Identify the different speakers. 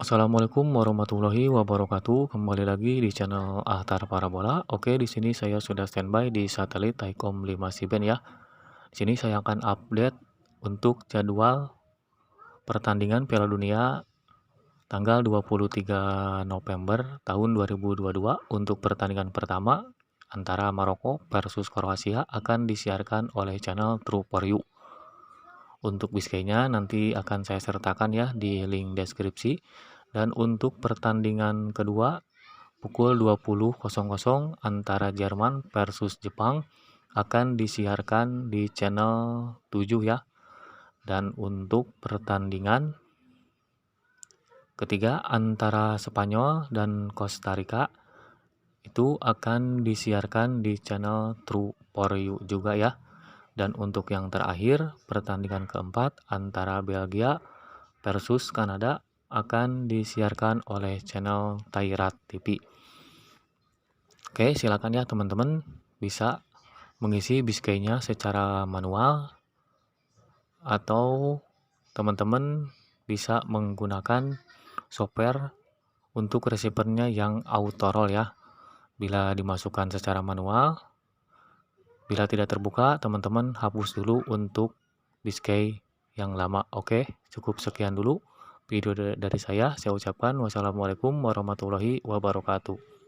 Speaker 1: Assalamualaikum warahmatullahi wabarakatuh. Kembali lagi di channel Ahtar Parabola. Oke, di sini saya sudah standby di satelit Taikom 5 Siben ya. Di sini saya akan update untuk jadwal pertandingan Piala Dunia tanggal 23 November tahun 2022 untuk pertandingan pertama antara Maroko versus Kroasia akan disiarkan oleh channel True for You. Untuk biskaynya nanti akan saya sertakan ya di link deskripsi. Dan untuk pertandingan kedua pukul 20.00 antara Jerman versus Jepang akan disiarkan di channel 7 ya. Dan untuk pertandingan ketiga antara Spanyol dan Costa Rica itu akan disiarkan di channel True for You juga ya. Dan untuk yang terakhir, pertandingan keempat antara Belgia versus Kanada akan disiarkan oleh channel Tairat TV. Oke, silakan ya teman-teman bisa mengisi biskainya secara manual atau teman-teman bisa menggunakan software untuk receivernya yang auto roll ya. Bila dimasukkan secara manual, Bila tidak terbuka, teman-teman hapus dulu untuk biscay yang lama. Oke, cukup sekian dulu video dari saya. Saya ucapkan wassalamualaikum warahmatullahi wabarakatuh.